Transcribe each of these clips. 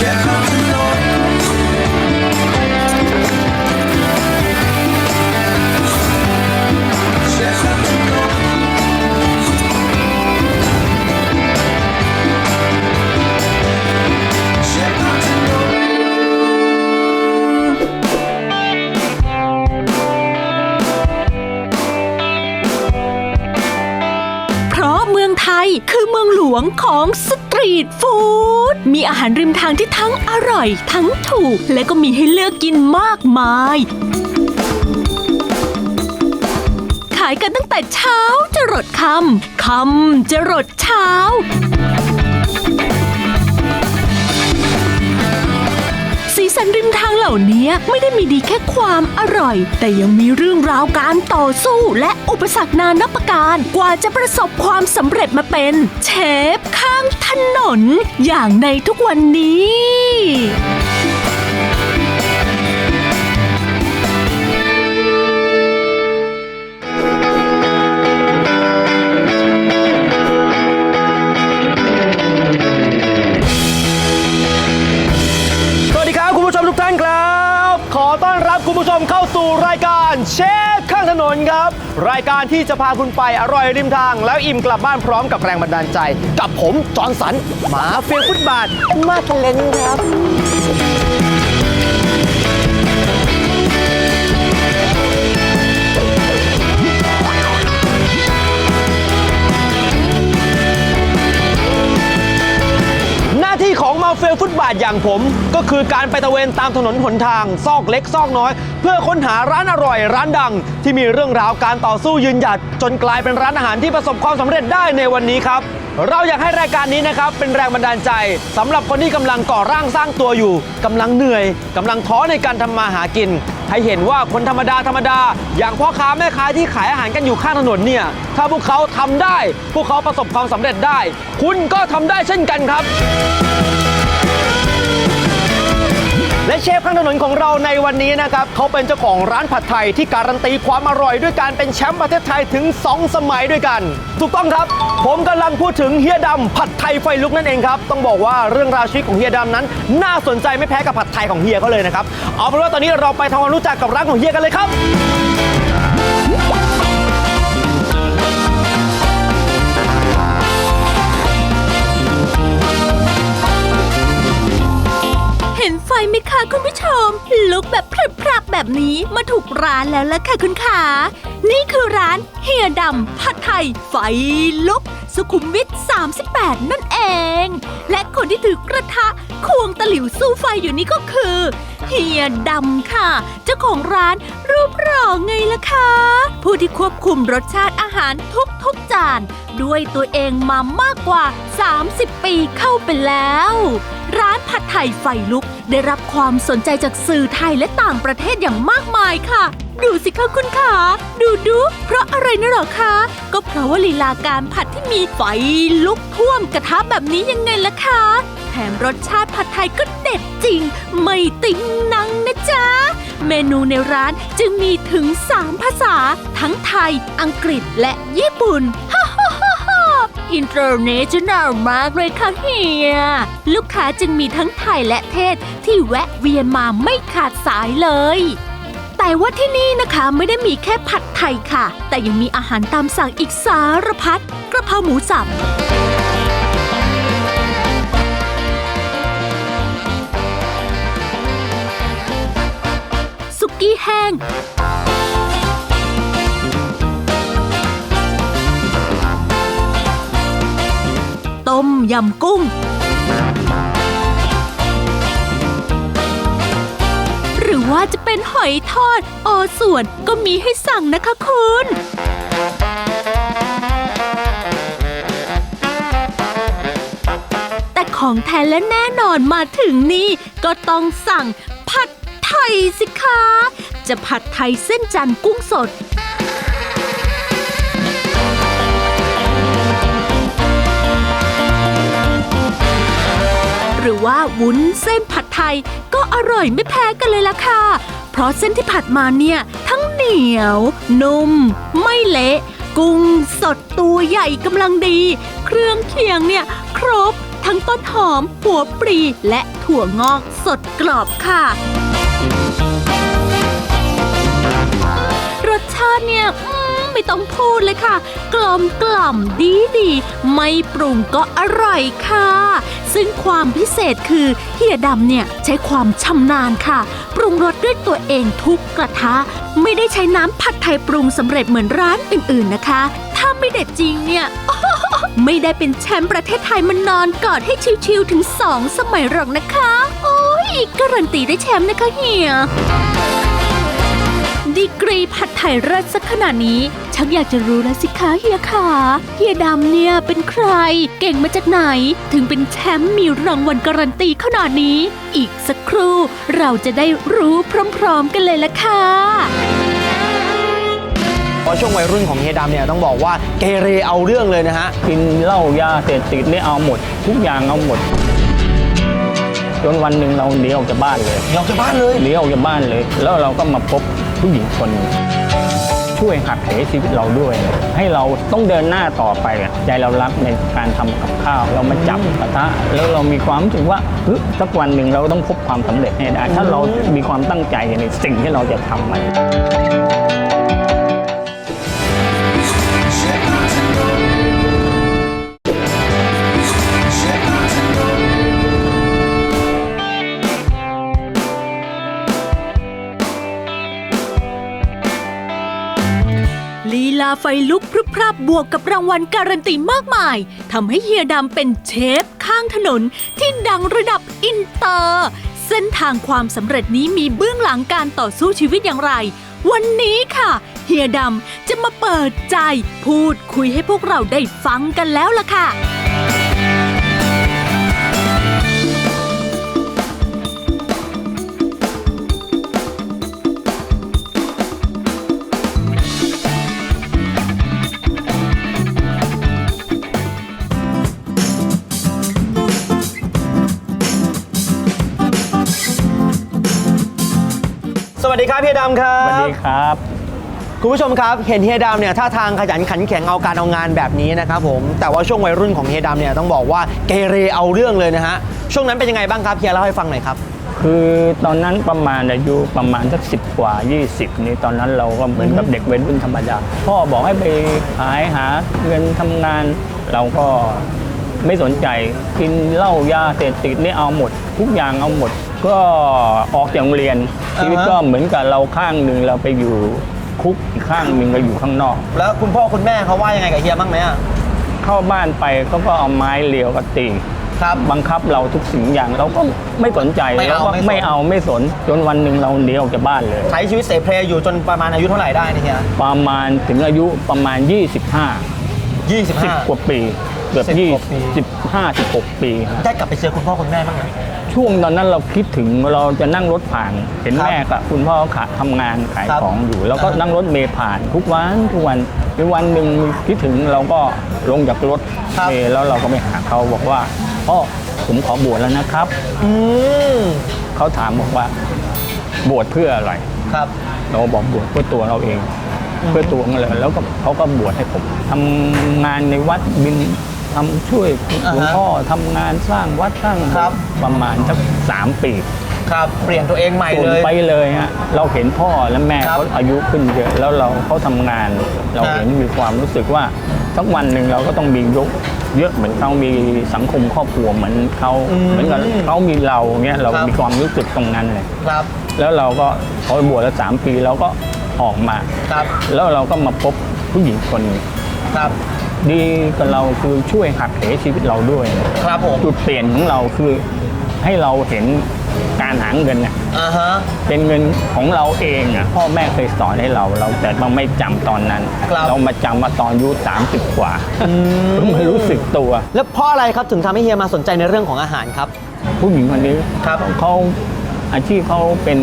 เหารริมทางที่ทั้งอร่อย ทั้งถูก และก็มีให้เลือกกินมากมาย ขายกันตั้งแต่เช้าจะรดคำคำจะรดเช้า นี้ไม่ได้มีดีแค่ความอร่อย แต่ยังมีเรื่องราวการต่อสู้และอุปสรรคนานับประการ กว่าจะประสบความสำเร็จมาเป็นเชฟข้างถนน อย่างในทุกวันนี้ นครับ รายการที่จะพาคุณไปอร่อยริมทาง แล้วอิ่มกลับบ้านพร้อมกับแรงบันดาลใจ กับผมจอห์นสันหมาเฟียฟุตบาท มาเทเลนครับหน้าที่ของมาเฟลฟุตบาทอย่างผม ก็คือการไปตะเวนตามถนนหนทาง ซอกเล็กซอกน้อย เพื่อค้นหาร้านอร่อยร้านดัง ที่มีเรื่องราวการต่อสู้ยืนหยัด จนกลายเป็นร้านอาหารที่ประสบความสำเร็จได้ในวันนี้ครับ เราอยากให้รายการนี้นะครับเป็นแรงบันดาลใจสำหรับคนที่กำลังก่อร่างสร้างตัวอยู่กำลังเหนื่อยกำลังท้อในการทำมาหากิน ให้เห็นว่าคนธรรมดาธรรมดา อย่างพ่อค้าแม่ค้าที่ขายอาหารกันอยู่ข้างถนนเนี่ยถ้าพวกเขาทำได้ พวกเขาประสบความสำเร็จได้ คุณก็ทำได้เช่นกันครับ และเชฟข้างถนนของเราในวันนี้นะครับเขาเป็นเจ้าของร้านผัดไทยที่การันตีความอร่อยด้วยการเป็นแชมป์ประเทศไทยถึง 2 สมัยด้วยกัน ถูกต้องครับ ผมกำลังพูดถึงเฮียดำผัดไทยไฟลุกนั่นเองครับ ต้องบอกว่าเรื่องราวชีวิตของเฮียดำนั้น น่าสนใจไม่แพ้กับผัดไทยของเฮียเขาเลยนะครับ เอาเป็นว่าตอนนี้เราไปทำความรู้จักกับร้านของเฮียกันเลยครับ ไฟไหมคะคุณผู้ชม ลุกแบบพรึบพรับแบบนี้มาถูกร้านแล้วล่ะค่ะคุณขานี่คือร้านเฮียดำผัดไทย ไฟลุก สุขุมวิท 38 นั่นเอง และคนที่ถือกระทะควงตะหลิวสู้ไฟอยู่นี่ก็คือเฮียดำค่ะ เจ้าของร้านรูปหล่อไงล่ะคะ ผู้ที่ควบคุมรสชาติอาหารทุกๆจาน ด้วยตัวเองมามากกว่า 30 ปีเข้าไปแล้ว ร้านผัดไทยไฟลุก ได้รับความสนใจจากสื่อไทยและต่างประเทศอย่างมากมายค่ะ ดูสิคะคุณขาดูดู เพราะอะไรนะหรอคะ ก็เพราะว่าลีลาการผัดที่มีไฟลุกท่วมกระทะแบบนี้ยังไงล่ะคะแถมรสชาติผัดไทยก็เด็ดจริง ไม่ติ้งนังนะจ๊ะ เมนูในร้านจึงมีถึง 3 ภาษา ทั้งไทย อังกฤษและญี่ปุ่นฮ อินเตอร์เนชั่นแนลมากเลยค่ะเฮีย ลูกค้าจึงมีทั้งไทยและเทศที่แวะเวียนมาไม่ขาดสายเลย แต่ว่าที่นี่นะคะไม่ได้มีแค่ผัดไทยค่ะ แต่ยังมีอาหารตามสั่งอีกสารพัดกระเพราหมูสับสุกี้แห้ง ต้มยำกุ้ง หรือว่าจะเป็นหอยทอด ออส่วนก็มีให้สั่งนะคะคุณ แต่ของแท้และแน่นอนมาถึงนี่ ก็ต้องสั่งผัดไทยสิคะ จะผัดไทยเส้นจันทร์กุ้งสด หรือว่าวุ้นเส้นผัดไทย ก็อร่อยไม่แพ้กันเลยล่ะค่ะ เพราะเส้นที่ผัดมาเนี่ย ทั้งเหนียว นุ่ม ไม่เละ กุ้งสดตัวใหญ่กำลังดี เครื่องเคียงเนี่ย ครบ ทั้งต้นหอม หัวปรีและถั่วงอกสดกรอบค่ะ รสชาติเนี่ย ไม่ต้องพูดเลยค่ะ กลมกล่อมดีดีไม่ปรุงก็อร่อยค่ะ ซึ่งความพิเศษคือเฮียดำเนี่ยใช้ความชำนาญค่ะ ปรุงรสด้วยตัวเองทุกกระทะ ไม่ได้ใช้น้ำผัดไทยปรุงสำเร็จเหมือนร้านอื่นๆนะคะ ถ้าไม่เด็ดจริงเนี่ยไม่ได้เป็นแชมป์ประเทศไทยมานอนกอดให้ชิวๆถึงสองสมัยหรอกนะคะ โอ้ยการันตีได้แชมป์นะคะเฮีย ดีกรีผัดไทยเลิศสักขนาดนี้ ชักอยากจะรู้แล้วสิคะเฮียขาเฮียดำเนี่ยเป็นใคร เก่งมาจากไหน ถึงเป็นแชมป์มีรางวัลการันตีขนาดนี้ อีกสักครู่เราจะได้รู้พร้อมๆกันเลยละค่ะเพราะช่วงวัยรุ่นของเฮียดำเนี่ยต้องบอกว่าเกเรเอาเรื่องเลยนะฮะ กินเหล้ายาเสพติดนี่เอาหมด ทุกอย่างเอาหมดจนวันหนึ่งเราหนีออกจากบ้านเลยออกจากบ้านเลยหนีออกจากบ้านเลย แล้วเราก็มาพบ ผู้หญิงคนช่วยหักเหชีวิตเราด้วย ให้เราต้องเดินหน้าต่อไป ใจเรารักในการทำกับข้าว เรามาจับกระทะแล้วเรามีความรู้สึกว่าเฮ้ยสักวันหนึ่งเราต้องพบความสำเร็จให้ได้ถ้าเรามีความตั้งใจในสิ่งที่เราจะทำมัน ลีลาไฟลุกพรึบพรับบวกกับรางวัลการันตีมากมายทำให้เฮียดำเป็นเชฟข้างถนนที่ดังระดับอินเตอร์ เส้นทางความสำเร็จนี้มีเบื้องหลังการต่อสู้ชีวิตอย่างไร วันนี้ค่ะ เฮียดำจะมาเปิดใจ พูดคุยให้พวกเราได้ฟังกันแล้วล่ะค่ะ ดีครับเฮียดำครัสวัสบดีครับ คุณผู้ชมครับ เห็นเฮียดำเนี่ยท่าทางขยันขันแข็งเอาการเอางานแบบนี้นะครับผมแต่ว่าช่วงวัยรุ่นของเฮียดำเนี่ยต้องบอกว่าเกเรเอาเรื่องเลยนะฮะช่วงนั้นเป็นยังไงบ้างครับเฮียเล่าให้ฟังหน่อยครับ คือตอนนั้นประมาณอายุประมาณสักสิบกว่า 20 นี่ตอนนั้นเราก็เหมือนกับเด็กวัยรุ่นธรรมดาพ่อบอกให้ไปขายหาเงินทำงาน เราก็ไม่สนใจกินเหล้ายาเสพติดนี่เอาหมด ทุกอย่างเอาหมด ก็ออกจากโรงเรียนอ่าฮะชีวิตก็เหมือนกับเราข้างหนึ่งเราไปอยู่คุกอีกข้างหนึ่งเราอยู่ข้างนอก แล้วคุณพ่อคุณแม่เขาว่ายังไงกับเฮียบ้างไหมอะเข้าบ้านไปเขาก็เอาไม้เลียวกับตีครับบังคับเราทุกสิ่งอย่างเราก็ไม่สนใจไม่เอาเราก็ไม่สน ไม่เอาไม่สนจนวันหนึ่งเราหนีออกจากบ้านเลย ใช้ชีวิตเสเพลอยู่จนประมาณอายุเท่าไหร่ได้เนี่ยเฮียประมาณถึงอายุประมาณ 25 ยี่สิบ10ห้ากว่าปี เกือบ10กว่าปี25 16ปีครับได้กลับไปเจอคุณพ่อคุณแม่บ้างไหม ช่วงตอนนั้นเราคิดถึงเราจะนั่งรถผ่าน เห็นครับแม่กับคุณพ่อขาทำงานขายครับของอยู่ แล้วก็อ่านั่งรถเมล์ผ่านทุกวันทุกวันในวันหนึ่งคิดถึงเราก็ลงจากรถครับ เมล์แล้วเราก็ไปหาเขาบอกว่าพ่อผมขอบวชแล้วนะครับ อืมเขาถามบอกว่าบวชเพื่ออะไร ครับ เราบอกบวชเพื่อตัวเราเอง เพื่อตัวของเราแล้วก็เขาก็บวชให้ผมทำงานในวัดบิน ทำช่วยหลวงพ่อทำงานสร้างวัดสร้างครับ ประมาณสักสามปีครับ เปลี่ยนตัวเองใหม่ส่วนเลยไปเลยฮะเราเห็นพ่อและแม่ครับเขาอายุขึ้นเยอะแล้วเราเขาทำงาน เราเห็นมีความรู้สึกว่าสักวันหนึ่งเราก็ต้องมียกเยอะเหมือนเขามีสังคมครอบครัวเหมือนเขาอืมเหมือนกับเขามีเราเงี้ยเราครับ มีความรู้สึกตรงนั้นเลย ครับแล้วเราก็พอบวชแล้วสามปีเราก็ออกมา ครับแล้วเราก็มาพบผู้หญิงคนหนึ่งครับ ดีกับเราคือช่วยหักเหชีวิตเราด้วย ครับผมจุดเปลี่ยนของเราคือให้เราเห็นการหาเงินเนี่ยอ่าฮะ เป็นเงินของเราเองอะพ่อแม่เคยสอนให้เรา เราแต่เราไม่จำตอนนั้น ครับ เรามาจำมาตอนอายุ30 กว่าอืมเพิ่งมารู้สึกตัว แล้วเพราะอะไรครับถึงทำให้เฮียมาสนใจในเรื่องของอาหารครับ ผู้หญิงคนนี้ครับ เขาอาชีพเขาเป็น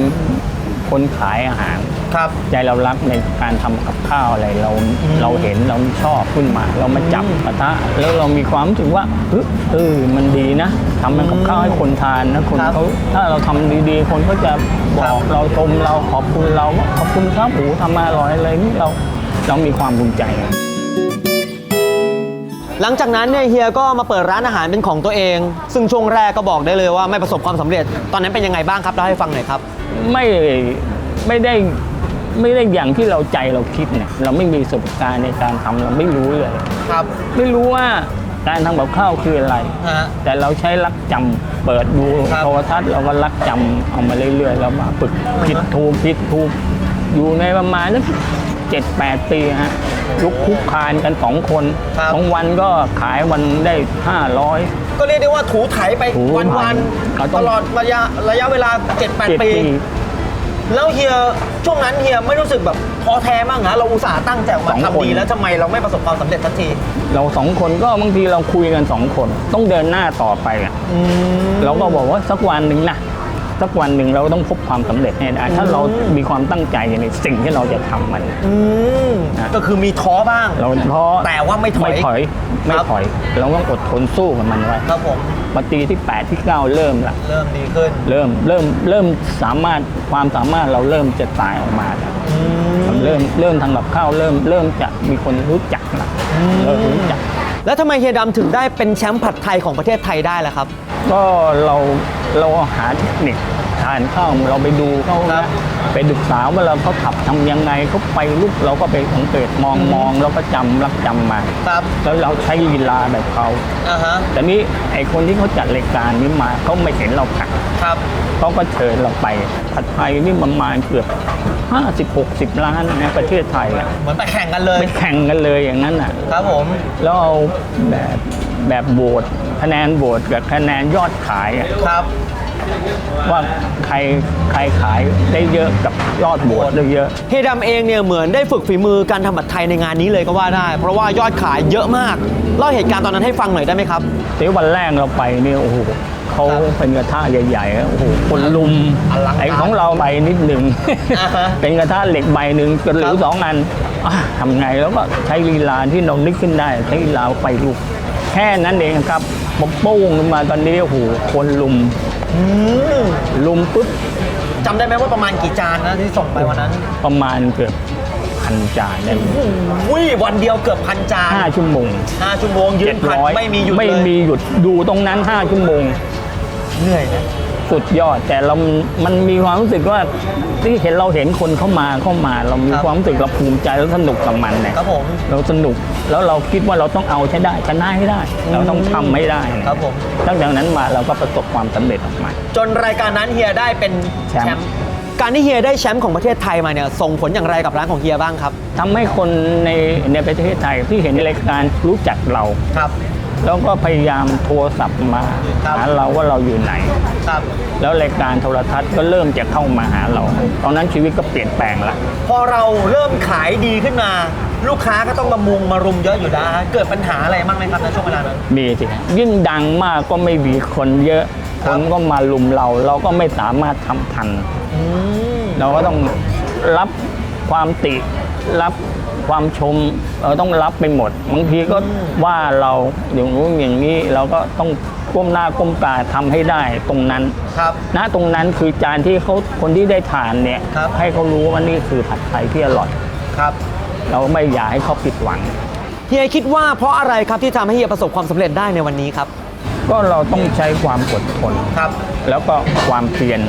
คนขายอาหาร ครับใจเรารักในการทำกับข้าวอะไรเราอืมเราเห็นเราชอบขึ้นมา เรามาจับอืมกระทะแล้วเรามีความรู้สึกว่าเฮ้ยเออมันดีนะทำมันกับข้าวให้คนทานนะคนครับเขาถ้าเราทำดีๆ คนก็จะบครัอบ กเราชมเราขอบคุณเราว่าขอบคุณครับหูทำมาอร่อยอะไรนี่เราเรามีความภูมิใจ หลังจากนั้นเนี่ยเฮียก็มาเปิดร้านอาหารเป็นของตัวเอง ซึ่งช่วงแรกก็บอกได้เลยว่าไม่ประสบความสำเร็จ ตอนนั้นเป็นยังไงบ้างครับเล่าให้ฟังหน่อยครับ ไม่ไม่ได้ ไม่ได้อย่างที่เราใจเราคิดเนี่ยเราไม่มีประสบการณ์ในการทำเราไม่รู้เลย ครับไม่รู้ว่าการทำกับข้าวคืออะไร ฮะ แต่เราใช้ลักจำเปิดดูครับโทรทัศน์เราก็ลักจำเอามาเรื่อยๆแล้วมาฝึกผิดถูกผิดถูกอยู่ในประมาณนักเจ็ดแปดปีฮะลุกคุกคานกันสองคนบางวันก็ขายวันได้ห้าร้อย ก็เรียกได้ว่าถูไถไปถูวันไถวันเราๆต้ตอง ลอดระยะระยะเวลาเจ็ด7-8 ปีปี แล้วเฮียช่วงนั้นเฮียไม่รู้สึกแบบท้อแท้บ้างฮะเราอุตส่าห์ตั้งใจออกมาสองคน ทำดีแล้วทำไมเราไม่ประสบความสำเร็จสักทีเราสองคนก็บางทีเราคุยกันสองคน ต้องเดินหน้าต่อไปอะอืม เราก็บอกว่าสักวันหนึ่งนะ สักวันหนึ่งเราต้องพบความสำเร็จให้ได้ถ้าเรามีความตั้งใจในสิ่งที่เราจะทำมันอืมนะก็คือมีท้อบ้าง เราเพราะแต่ว่าไม่ถอยไม่ถอยไม่ครับถอย เราต้องอดทนสู้กับมันไว้ครับผมมาตีที่ 8 ที่ 9 เริ่มละเริ่มดีขึ้น เริ่มเริ่มเริ่มสามารถความสามารถเราเริ่มจะตายออกมาแล้วอืมมันเริ่มเริ่มทำกับข้าวเริ่มเริ่มจะมีคนรู้จักละเริ่มรู้จัก แล้วทำไมเฮียดำถึงได้เป็นแชมป์ผัดไทยของประเทศไทยได้ล่ะครับ ก็เราเราหาเทคนิคทานข้าวเราไปดูเขาครันะบไปศึกษาว่าเราเขาขับทำยังไงเขาไปลุกเราก็ไปสังเกตมองมองแล้วก็จำรักจำมาครับแล้วเราใช้ลีลาแบบเขาอ่าฮะแต่นี้ไอคนที่เขาจัดรายการนี้มาเขาไม่เห็นเราผัดครับเขาก็เชิญเราไปผัดไทยนี่ประมาณเกือบ 50 60 ล้านในประเทศไทยอะเหมือนไปแข่งกันเลย ไปแข่งกันเลยอย่างนั้นอะ ครับผม แล้วเอาแบบแบบโหวตคะแนนโหวตกับคะแนนยอดขายอะครับ ว่าใครใครขายได้เยอะกับยอดโหวตได้เยอะ เฮียดำเองเนี่ยเหมือนได้ฝึกฝีมือการทำผัดไทยในงานนี้เลยก็ว่าได้ เพราะว่ายอดขายเยอะมาก เล่าเหตุการณ์ตอนนั้นให้ฟังหน่อยได้ไหมครับ แต่วันแรกเราไปเนี่ยโอ้โห เขาครับเป็นกระทะใหญ่ๆอะโอ้โหคนลุมอลังการไอ้ของเราใบนิดหนึ่งอ่าฮะเป็นกระทะเหล็กใบหนึ่งกระหลิครัวบสองอันอะทำไงแล้วก็ใช้ลีลาที่เรานึกขึ้นได้ใช้ลีลาไปลุกแค่นั้นเองครับปมโป้งขึ้นมาตอนนี้โอ้โหคนลุมอืมลุมปุ๊บจำได้ไหมว่าประมาณกี่จานนะที่ส่งไปวันนั้น ประมาณเกือบพันจานได้อุ้ยวันเดียวเกือบพันจานห้าชั่วโมงห้าชั่วโมงยืเจ็นดผัดร้อยไม่มีหยุดไม่เลยมีหยุดดูตรงนั้นห้าชั่วโมง เหนื่อยนะสุดยอดแต่เรา มันมีความรู้สึกว่าที่เห็นเราเห็นคนเข้ามาเข้ามา เรามีความรู้สึกเราภูมิใจแล้วสนุกกับมันเนี่ยครับผมเราสนุกแล้วเราคิดว่าเราต้องเอาใช้ได้ชนะให้ได้ เราต้องทำให้ได้นะครับผมตั้งแต่นั้นมาเราก็ประสบความสำเร็จออกมา จนรายการนั้นเฮียได้เป็นแชมป์การที่เฮียได้แชมป์ของประเทศไทยมาเนี่ยส่งผลอย่างไรกับร้านของเฮียบ้างครับทำให้คนในในประเทศไทยที่เห็นรายการรู้จักเราครับ แล้วก็พยายามโทรศัพท์มาครับหาเราว่าเราอยู่ไหน ครับ แล้วรายการโทรทัศน์ก็เริ่มจะเข้ามาหาเรา ตอนนั้นชีวิตก็เปลี่ยนแปลงละ พอเราเริ่มขายดีขึ้นมา ลูกค้าก็ต้องมามุงมารุมเยอะอยู่นะเกิดปัญหาอะไรบ้างไหมครับในช่วงเวลานั้นมีสิยิ่งดังมากก็ไม่มีคนเยอะคครับนก็มาลุมเรา เราก็ไม่สามารถทำทันอืมเราก็ต้องรับความติรับ ความชมเราต้องรับไปหมดบางทีก็ว่าเราอย่างนู้นอย่างนี้เราก็ต้องก้มหน้าก้มตาทำให้ได้ตรงนั้นครับณตรงนั้นคือจานที่เขาคนที่ได้ทานเนี่ยครับให้เขารู้ว่านี่คือผัดไทยที่อร่อยครับ เราไม่อยากให้เขาผิดหวังเฮียคิดว่าเพราะอะไรครับที่ทำให้เฮียประสบความสำเร็จได้ในวันนี้ครับก็เราต้องใช้ความอดทนครับ แล้วก็ความเพียร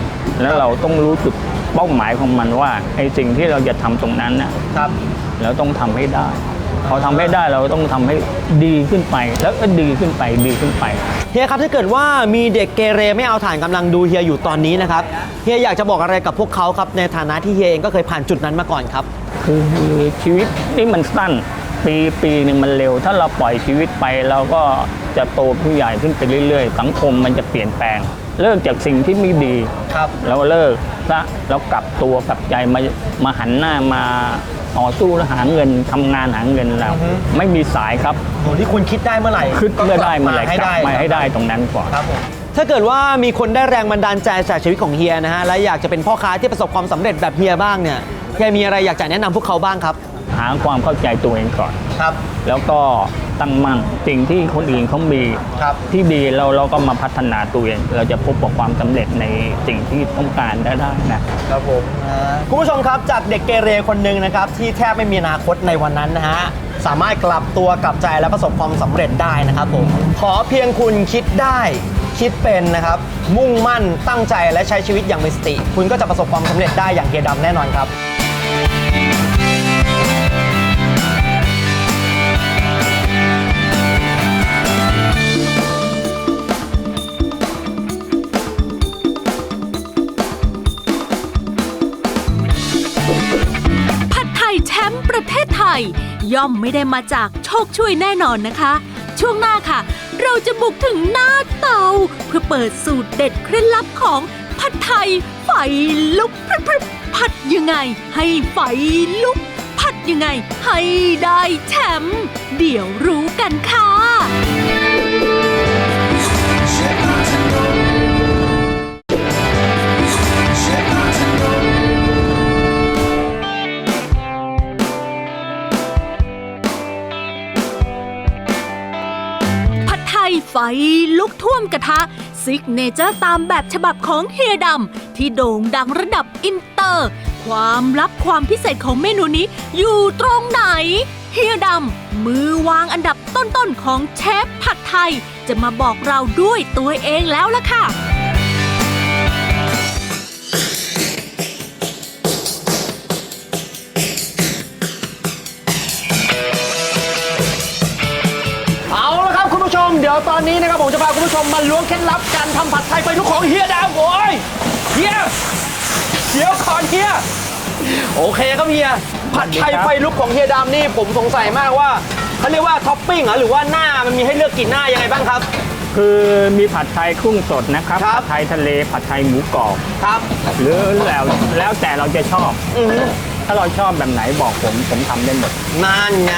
แล้วเราต้องรู้จุดเป้าหมายของมันว่าไอ้สิ่งที่เราจะทำตรงนั้นน่ะครับ เราต้องทำให้ได้ พอทำให้ได้เราต้องทำให้ดีขึ้นไป แล้วก็ดีขึ้นไปดีขึ้นไปเฮียครับถ้าเกิดว่ามีเด็กเกเรไม่เอาฐานกำลังดูเฮียอยู่ตอนนี้นะครับเฮียอยากจะบอกอะไรกับพวกเขาครับในฐานะที่เฮียเองก็เคยผ่านจุดนั้นมาก่อนครับ คือชีวิตนี่มันสั้นปีปีหนึ่งมันเร็ว ถ้าเราปล่อยชีวิตไปเราก็จะโตผู้ใหญ่ขึ้นไปเรื่อยๆ สังคมมันจะเปลี่ยนแปลง เลิกจากสิ่งที่ไม่ดีครับเราเลิกซะแล้วกลับตัวกลับใจมามาหันหน้ามา ต่อสู้แล้วหาเงินทำงานหาเงินเราอือฮึไม่มีสายครับโหที่คุณคิดได้เมื่อไหร่คิดเมื่อได้เมื่อไหร่ให้กลับได้มาให้ได้ตรงนั้นก่อน ครับผมถ้าเกิดว่ามีคนได้แรงบันดาลใจจากชีวิตของเฮียนะฮะและอยากจะเป็นพ่อค้าที่ประสบความสำเร็จแบบเฮียบ้างเนี่ยเฮียมีอะไรอยากจะแนะนำพวกเขาบ้างครับ หาความเข้าใจตัวเองก่อน ครับ แล้วก็ตั้งมั่นสิ่งที่คนอื่นเขามีครับ ที่ดีเราเราก็มาพัฒนาตัวเอง เราจะพบกับความสำเร็จในสิ่งที่ต้องการได้ได้นะครับผมคุณผู้ชมครับจากเด็กเกเรคนหนึ่งนะครับ ที่แทบไม่มีอนาคตในวันนั้นนะฮะสามารถกลับตัวกลับใจและประสบความสำเร็จได้นะครับผมขอเพียงคุณคิดได้คิดเป็นนะครับ มุ่งมั่นตั้งใจและใช้ชีวิตอย่างมีสติ คุณก็จะประสบความสำเร็จได้อย่างเฮียดำแน่นอนครับ ยย่อมไม่ได้มาจากโชคช่วยแน่นอนนะคะ ช่วงหน้าค่ะ เราจะบุกถึงหน้าเตา เพื่อเปิดสูตรเด็ดเคล็ดลับของผัดไทยไฟลุกพรึบผัดยังไง ให้ไฟลุก ผัดยังไง ให้ได้แชมป์เดี๋ยวรู้กันค่ะ ลุกท่วมกระทะซิกเนเจอร์ตามแบบฉบับของเฮียดำที่โด่งดังระดับอินเตอร์ ความลับความพิเศษของเมนูนี้อยู่ตรงไหน เฮียดำมือวางอันดับต้นๆของเชฟผัดไทย จะมาบอกเราด้วยตัวเองแล้วล่ะค่ะ ยวตอนนี้นะครับผมจะพาคุณผู้ชมมาล้วงเคล็ดลับการทำผัดไทยไฟลุกของเฮียดาวโอ้ยเฮียเดี๋ยวก่อนเฮียโอเคครับเฮียผัดไทยไฟลุกของเฮียดำนี่ผมสงสัยมากว่าเขาเรียกว่าท็อปปิ้งเหรอหรือว่าหน้ามันมีให้เลือกกี่หน้ายังไงบ้างครับ คือมีผัดไทยกุ้งสดนะครับครับ ผัดไทยทะเลผัดไทยหมูกรอบครับ หรือแล้วแล้วแต่เราจะชอบอือฮึ ถ้าเราชอบแบบไหนบอกผมผมทำได้หมดนั่นไง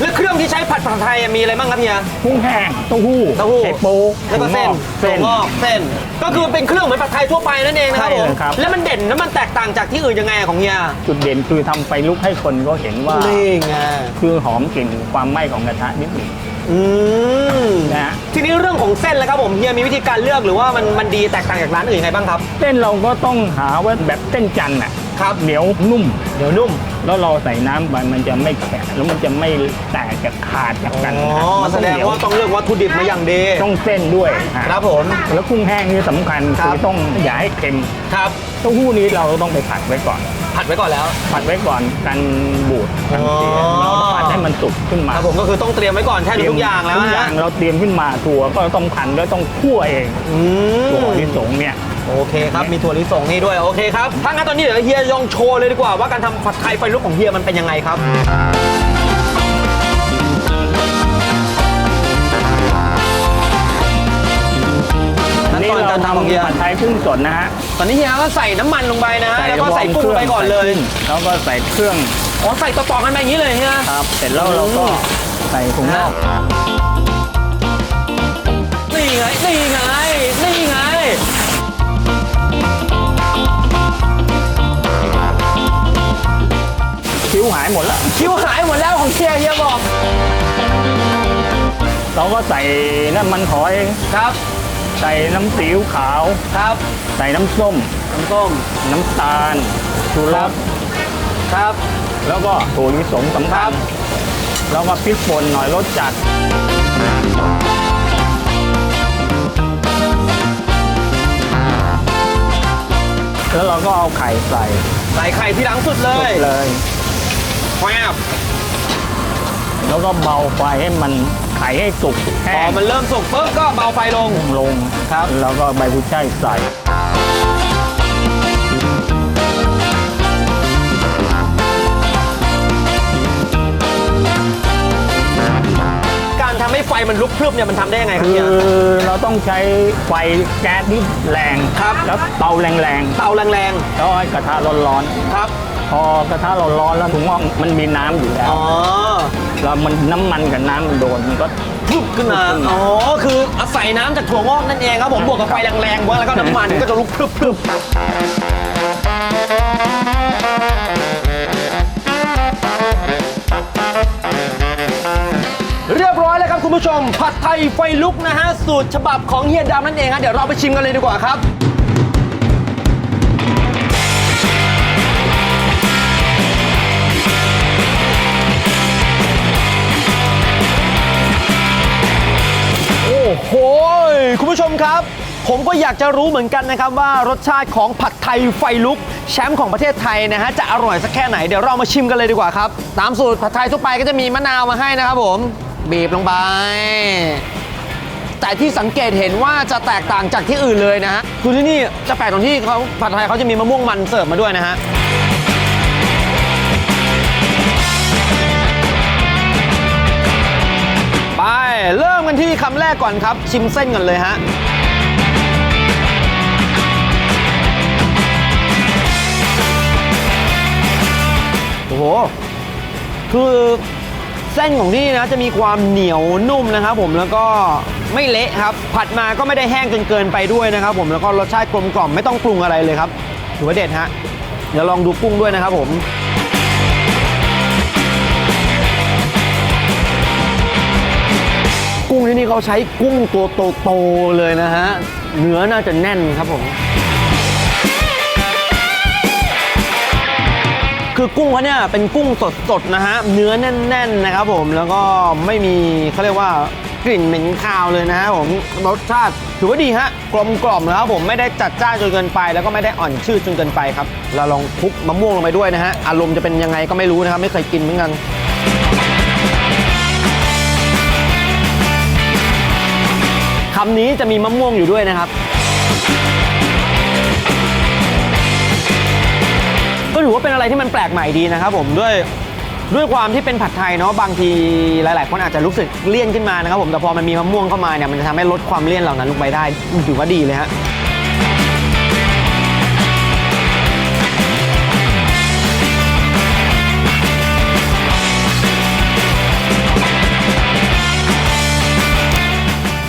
แล้วเครื่องที่ใช้ผัดผัดไทยมีอะไรบ้างครับเฮีย กุ้งแห้งเต้าหู้เต้าหู้ ไข่ปูแล้วก็เส้นเส้นถั่วงอกเส้น ก็คือเป็นเครื่องเหมือนผัดไทยทั่วไปนั่นเองนะครับใช่ผมเลยครับ แล้วมันเด่นแล้วมันแตกต่างจากที่อื่นยังไงอะของเฮีย จุดเด่นคือทำไฟลุกให้คนก็เห็นว่า นี่ไง คือหอมกลิ่นความไหม้ของกระทะนิดหนึ่งอืม นะฮะทีนี้เรื่องของเส้นแล้วครับผมเฮียมีวิธีการเลือกหรือว่ามันมันดีแตกต่างจากร้านอื่นยังไงบ้างครับ เส้นเราก็ต้องหาว่าแบบเส้นจันทร์อะ ครับเหนียวนุ่ม เดี๋ยวนุ่ม แล้วเราใส่น้ำไปมันจะไม่แข็งแล้วมันจะไม่แตกจากขาดจากกันอ๋อมันแสต้องดงเหนียวว่าต้องเลือกวัตถุดิบมาอย่างดีต้องเส้นด้วยอะครับผม แล้วกุ้งแห้งนี่สำคัญครัคืบ อต้องอย่าให้เค็มครับ เต้าหู้นี้เราต้องไปผัดไว้ก่อน ผัดไว้ก่อนแล้ว ผัดไว้ก่อนกันบูดกันเสียอ๋อ เราต้องผัดให้มันสุกขึ้นคมารับผมก็คือต้องเตรียมไว้ก่อนแทบจะทุกอย่างแล้วทุกอย่างนะเราเตรียมขึ้นมาถั่วก็ต้องผันแล้วต้องคั่วเองอืมถั่วลิสงเนี่ย โอเคครับมีถั่วลิสงนี่ด้วยโอเคครับถ้างั้นตอนนี้เดี๋ยวเฮียลองโชว์เลยดีกว่าว่าการทำผัดไทยไฟลุกของเฮียมันเป็นยังไงครับ ขั้นนี่ตอนเราการทำของเฮียทำผัดไทยกุ้งสดนะฮะตอนนี้เฮียก็ใส่น้ำมันลงไปนะฮะแล้วก็ใส่กุ้งลงไปก่อนเลยแล้วก็ใส่เครื่องอ๋อใส่ต่อๆกันไปอย่างนี้เลยเฮีย ครับ เสร็จแล้วเราก็ใส่ถุงนอกนี่ไงนี่ไงนี่ไง คิ้วหายหมดแล้ว คิวหายหมดแล้วของเฮียเฮียบอกเราก็ใส่น้ำมันหอยครับ ใส่น้ำซีอิ๊วขาวครับ ใส่น้ำส้ม น้ำส้ม น้ำตาลชูรสครับ แล้วก็ถั่วลิสงสำคคัรัญบแล้วก็พริกป่นหน่อยรสจัดแล้วเราก็เอาไข่ใส่ ใส่ไข่ที่หลังสุดเลยเลย แวบแล้วก็เบาไฟให้มันไข่ให้สุกพแห้องมันเริ่มสุกปุ๊บก็เบาไฟลง ลงครับ แล้วก็ใบกุยช่ายใส่ การทำให้ไฟมันลุกพรึบเนี่ยมันทำได้ยังไงครับคือเฮียเราต้องใช้ไฟแก๊สที่แรงครับ แล้วเตาแรงเตาแรงๆแล้วให้กระทะร้อนๆครับๆ พอกระทะร้อนๆแล้วถุงน่องมันมีน้ำอยู่แล้วอ๋อแล้วมันน้ำมันกับน้ำมันโดนมันก็พรึบขึ้นมาขึ้นมา อ๋อ คืออาศัยน้ำจากถั่วงอกนั่นเองครับผม บวกกับไฟแรงๆแล้วก็น้ำมันก็จะลุกพรึบพรึบเรียบร้อยแล้วครับคุณผู้ชม ผัดไทยไฟลุกนะฮะ สูตรฉบับของเฮียดำนั่นเองฮะ เดี๋ยวเราไปชิมกันเลยดีกว่าครับ คุณผู้ชมครับ ผมก็อยากจะรู้เหมือนกันนะครับว่ารสชาติของผัดไทยไฟลุก แชมป์ของประเทศไทยนะฮะจะอร่อยสักแค่ไหนเดี๋ยวเรามาชิมกันเลยดีกว่าครับ ตามสูตรผัดไทยทั่วไปก็จะมีมะนาวมาให้นะครับผม บีบลงไป แต่ที่สังเกตเห็นว่าจะแตกต่างจากที่อื่นเลยนะฮะคือที่นี่จะแปลกตรงที่เขาผัดไทยเขาจะมีมะม่วงมันเสิร์ฟมาด้วยนะฮะไปเริ่มกันที่คำแรกก่อนครับ ชิมเส้นก่อนเลยฮะ ห คือเส้นของที่นี่นะจะมีความเหนียวนุ่มนะครับ ผมแล้วก็ไม่เละครับ ผัดมาก็ไม่ได้แห้งจนเกินไปด้วยนะครับ ผมแล้วก็รสชาติกลมกล่อมไม่ต้องปรุงอะไรเลยครับถือว่าเด็ดฮะเดี๋ยวลองดูกุ้งด้วยนะครับ ผมกุ้งที่นี่เขาใช้กุ้งตัวโตๆเลยนะฮะเนื้อน่าจะแน่นครับผม คือกุ้งเขาเนี่ยเป็นกุ้งสดๆนะฮะเนื้อแน่น ๆนะครับผมแล้วก็ไม่มีเขาเรียกว่ากลิ่นเหม็นคาวเลยนะฮะผมรสชาติถือว่าดีฮะกลมกล่อมนะครับผมไม่ได้จัดจ้านจนเกินไป แล้วก็ไม่ได้อ่อนชืดจนเกินไปครับเราลองคลุกมะม่วงลงไปด้วยนะฮะอารมณ์จะเป็นยังไงก็ไม่รู้นะครับไม่เคยกินเหมือนกันคำนี้จะมีมะม่วงอยู่ด้วยนะครับ ก็ถือว่าเป็นอะไรที่มันแปลกใหม่ดีนะครับผมด้วยด้วยความที่เป็นผัดไทยเนาะบางทีหลาย ๆ คนอาจจะรู้สึกเลี่ยนขึ้นมานะครับผมแต่พอมันมีมะม่วงเข้ามาเนี่ยมันจะทำให้ลดความเลี่ยนเหล่านั้นลงไปได้ถือว่าดีเลยฮะ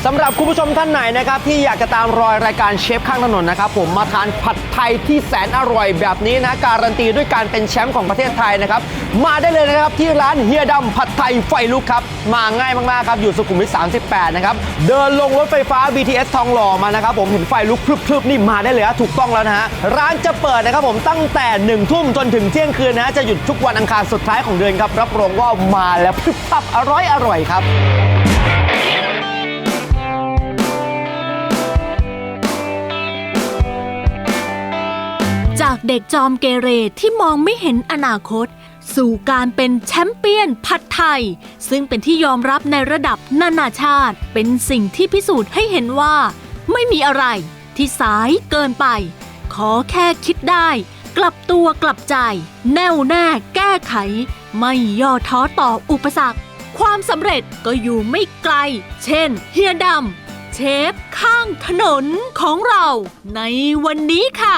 สำหรับคุณผู้ชมท่านไหนนะครับที่อยากจะตามรอยรายการเชฟข้างถนนนะครับผมมาทานผัดไทยที่แสนอร่อยแบบนี้นะการันตีด้วยการเป็นแชมป์ของประเทศไทยนะครับมาได้เลยนะครับที่ร้านเฮียดำผัดไทยไฟลุกครับมาง่ายมากๆครับอยู่สุขุมวิท 38 นะครับเดินลงรถไฟฟ้า BTS ทองหล่อมานะครับผมเห็นไฟลุกพรึบๆนี่มาได้เลยถูกต้องแล้วนะฮะร้านจะเปิดนะครับผมตั้งแต่1นึ่ทุ่มจนถึงเที่ยงคืนนะจะหยุดทุกวันอังคารสุดท้ายของเดือนครับรับรองว่ามาแล้วพรึบพับอร่อยอร่อยครับ เด็กจอมเกเรที่มองไม่เห็นอนาคต สู่การเป็นแชมป์เปี้ยนผัดไทย ซึ่งเป็นที่ยอมรับในระดับนานาชาติ เป็นสิ่งที่พิสูจน์ให้เห็นว่า ไม่มีอะไรที่สายเกินไป ขอแค่คิดได้ กลับตัวกลับใจ แน่วแน่แก้ไข ไม่ย่อท้อต่ออุปสรรค ความสำเร็จก็อยู่ไม่ไกล เช่น เฮียดำเชฟข้างถนนของเราในวันนี้ค่ะ